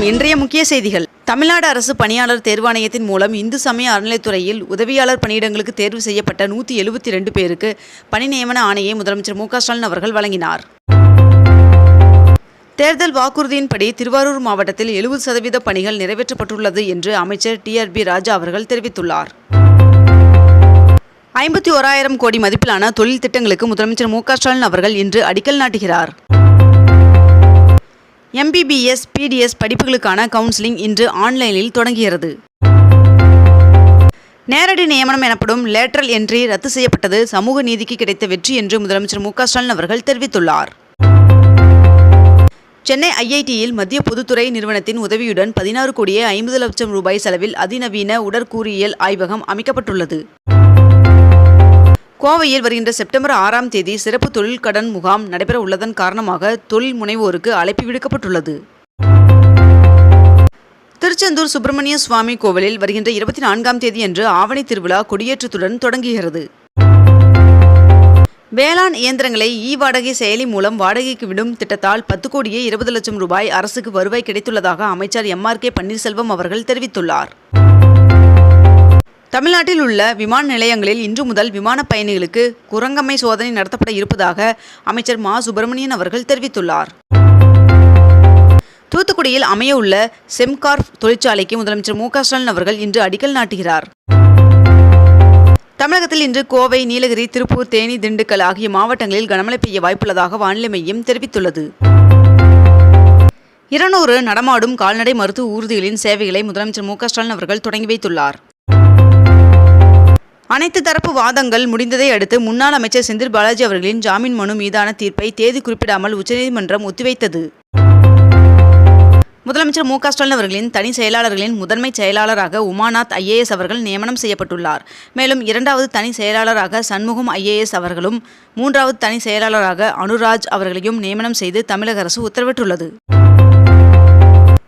வணக்கம் இன்றைய முக்கிய செய்திகள். தமிழ்நாடு அரசு பணியாளர் தேர்வாணையத்தின் மூலம் இந்து சமய அறநிலைத்துறையில் உதவியாளர் பணியிடங்களுக்கு தேர்வு செய்யப்பட்ட நூற்றி எழுபத்தி ரெண்டு பேருக்கு பணி நியமன ஆணையை முதலமைச்சர் மு ஸ்டாலின் அவர்கள் வழங்கினார். தேர்தல் வாக்குறுதியின்படி திருவாரூர் மாவட்டத்தில் எழுபது சதவீத பணிகள் நிறைவேற்றப்பட்டுள்ளது என்று அமைச்சர் டிஆர்பி ராஜா அவர்கள் தெரிவித்துள்ளார். ஐம்பத்தி ஓராயிரம் கோடி மதிப்பிலான தொழில் திட்டங்களுக்கு முதலமைச்சர் மு ஸ்டாலின் அவர்கள் இன்று அடிக்கல் நாட்டுகிறார். எம்பிபிஎஸ் பிடிஎஸ் படிப்புகளுக்கான கவுன்சிலிங் இன்று ஆன்லைனில் தொடங்குகிறது. நேரடி நியமனம் எனப்படும் லேட்ரல் என்ட்ரி ரத்து செய்யப்பட்டது. சமூக நீதிக்கு கிடைத்த வெற்றி என்று முதலமைச்சர் மு ஸ்டாலின் அவர்கள் தெரிவித்துள்ளார். சென்னை ஐஐடியில் மத்திய பொதுத்துறை நிறுவனத்தின் உதவியுடன் பதினாறு கோடியே ஐம்பது லட்சம் ரூபாய் செலவில் அதிநவீன உடற்கூறியல் ஆய்வகம் அமைக்கப்பட்டுள்ளது. கோவையில் வருகின்ற செப்டம்பர் ஆறாம் தேதி சிறப்பு தொழில் கடன் முகாம் நடைபெற உள்ளதன் காரணமாக தொழில் முனைவோருக்கு அழைப்பு விடுக்கப்பட்டுள்ளது. திருச்செந்தூர் சுப்பிரமணிய சுவாமி கோவிலில் வருகின்ற இருபத்தி நான்காம் தேதியன்று ஆவணி திருவிழா கொடியேற்றத்துடன் தொடங்குகிறது. வேளாண் இயந்திரங்களை இ வாடகை செயலி மூலம் வாடகைக்கு விடும் திட்டத்தால் பத்து கோடியே இருபது லட்சம் ரூபாய் அரசுக்கு வருவாய் கிடைத்துள்ளதாக அமைச்சர் எம் ஆர் கே பன்னீர்செல்வம் அவர்கள் தெரிவித்துள்ளார். தமிழ்நாட்டில் உள்ள விமான நிலையங்களில் இன்று முதல் விமான பயணிகளுக்கு குரங்கம்மை சோதனை நடத்தப்பட இருப்பதாக அமைச்சர் மா. சுப்பிரமணியன் அவர்கள் தெரிவித்துள்ளார். தூத்துக்குடியில் அமையவுள்ள செம்கார்ஃப் செம்கார்ப் தொழிற்சாலைக்கு முதலமைச்சர் மு. ஸ்டாலின் அவர்கள் இன்று அடிக்கல் நாட்டுகிறார். தமிழகத்தில் இன்று கோவை நீலகிரி திருப்பூர் தேனி திண்டுக்கல் ஆகிய மாவட்டங்களில் கனமழை பெய்ய வாய்ப்புள்ளதாக வானிலை மையம் தெரிவித்துள்ளது. இருநூறு நடமாடும் கால்நடை மருத்துவ ஊர்திகளின் சேவைகளை முதலமைச்சர் மு. ஸ்டாலின் அவர்கள் தொடங்கி வைத்துள்ளார். அனைத்து தரப்பு வாதங்கள் முடிந்ததை அடுத்து முன்னாள் அமைச்சர் செந்தில் பாலாஜி அவர்களின் ஜாமீன் மனு மீதான தீர்ப்பை தேதி குறிப்பிடாமல் உச்சநீதிமன்றம் ஒத்திவைத்தது. முதலமைச்சர் மு க ஸ்டாலின் அவர்களின் தனி செயலாளர்களின் முதன்மை செயலாளராக உமாநாத் ஐஏஎஸ் அவர்கள் நியமனம் செய்யப்பட்டுள்ளார். மேலும் இரண்டாவது தனி செயலாளராக சண்முகம் ஐஏஎஸ் அவர்களும் மூன்றாவது தனி செயலாளராக அனுராஜ் அவர்களையும் நியமனம் செய்து தமிழக அரசு உத்தரவிட்டுள்ளது.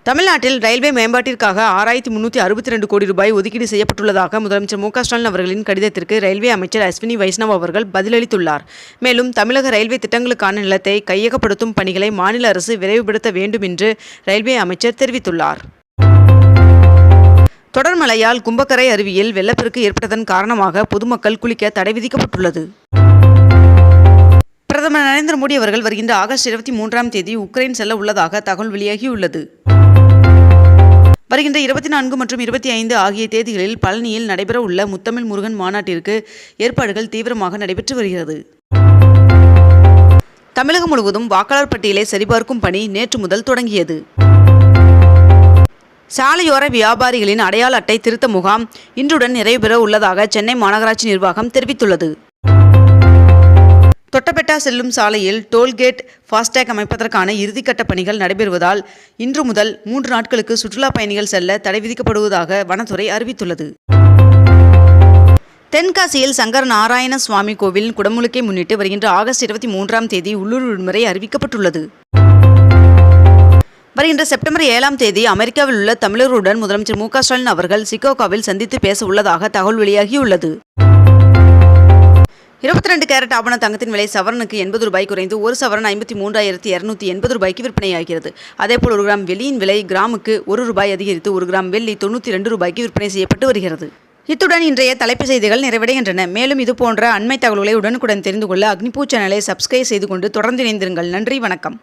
தமிழ்நாட்டில் ரயில்வே மேம்பாட்டிற்காக ஆறாயிரத்தி முன்னூற்றி அறுபத்தி ரெண்டு கோடி ரூபாய் ஒதுக்கீடு செய்யப்பட்டுள்ளதாக முதலமைச்சர் மு ஸ்டாலின் அவர்களின் கடிதத்திற்கு ரயில்வே அமைச்சர் அஸ்வினி வைஷ்ணவ் அவர்கள் பதிலளித்துள்ளார். மேலும் தமிழக ரயில்வே திட்டங்களுக்கான நிலத்தை கையகப்படுத்தும் பணிகளை மாநில அரசு விரைவுபடுத்த வேண்டும் என்று ரயில்வே அமைச்சர் தெரிவித்துள்ளார். தொடர் மழையால் கும்பக்கரை அருவியில் வெள்ளப்பெருக்கு ஏற்பட்டதன் காரணமாக பொதுமக்கள் குளிக்க தடை விதிக்கப்பட்டுள்ளது. பிரதமர் நரேந்திர மோடி அவர்கள் வருகின்ற ஆகஸ்ட் இருபத்தி மூன்றாம் தேதி உக்ரைன் செல்ல உள்ளதாக தகவல் வெளியாகியுள்ளது. வருகின்ற இருபத்தி நான்கு மற்றும் இருபத்தி ஐந்து ஆகிய தேதிகளில் பழனியில் நடைபெற உள்ள முத்தமிழ் முருகன் மாநாட்டிற்கு ஏற்பாடுகள் தீவிரமாக நடைபெற்று வருகிறது. தமிழகம் முழுவதும் வாக்காளர் பட்டியலை சரிபார்க்கும் பணி நேற்று முதல் தொடங்கியது. சாலையோர வியாபாரிகளின் அடையாள அட்டை திருத்த முகாம் இன்றுடன் நிறைவுபெற உள்ளதாக சென்னை மாநகராட்சி நிர்வாகம் தெரிவித்துள்ளது. தொட்டபெட்டா செல்லும் சாலையில் டோல்கேட் ஃபாஸ்டேக் அமைப்பதற்கான இறுதிக்கட்ட பணிகள் நடைபெறுவதால் இன்று முதல் மூன்று நாட்களுக்கு சுற்றுலா பயணிகள் செல்ல தடை விதிக்கப்படுவதாக வனத்துறை அறிவித்துள்ளது. தென்காசியில் சங்கர நாராயண சுவாமி கோவில் குடமுழுக்கை முன்னிட்டு வருகின்ற ஆகஸ்ட் இருபத்தி மூன்றாம் தேதி உள்ளூர் விடுமுறை அறிவிக்கப்பட்டுள்ளது. வருகின்ற செப்டம்பர் ஏழாம் தேதி அமெரிக்காவில் உள்ள தமிழர்களுடன் முதலமைச்சர் மு க ஸ்டாலின் அவர்கள் சிகோகாவில் சந்தித்து பேச உள்ளதாக தகவல் வெளியாகியுள்ளது. இருபத்தி ரெண்டு கேரட் ஆபண தங்கத்தின் விலை சவரனுக்கு எண்பது ரூபாய் குறைந்து ஒரு சவரன் ஐம்பத்தி மூன்றாயிரத்தி இரநூத்தி எண்பது ரூபாய்க்கு விற்பனையாகிறது. அதேபோல் ஒரு கிராம் வெள்ளியின் விலை கிராமுக்கு ஒரு ரூபாய் அதிகரித்து ஒரு கிராம் வெள்ளி தொண்ணூற்றி ரெண்டு ரூபாய்க்கு விற்பனை செய்யப்பட்டு வருகிறது. இத்துடன் இன்றைய தலைப்பு செய்திகள் நிறைவடைகின்றன. மேலும் இது போன்ற அண்மை தகவல்களை உடனுக்குடன் தெரிந்து கொள்ள அக்னிபூ சேனலை சப்ஸ்கிரைப் செய்து கொண்டு தொடர்ந்து இணைந்திருங்கள். நன்றி வணக்கம்.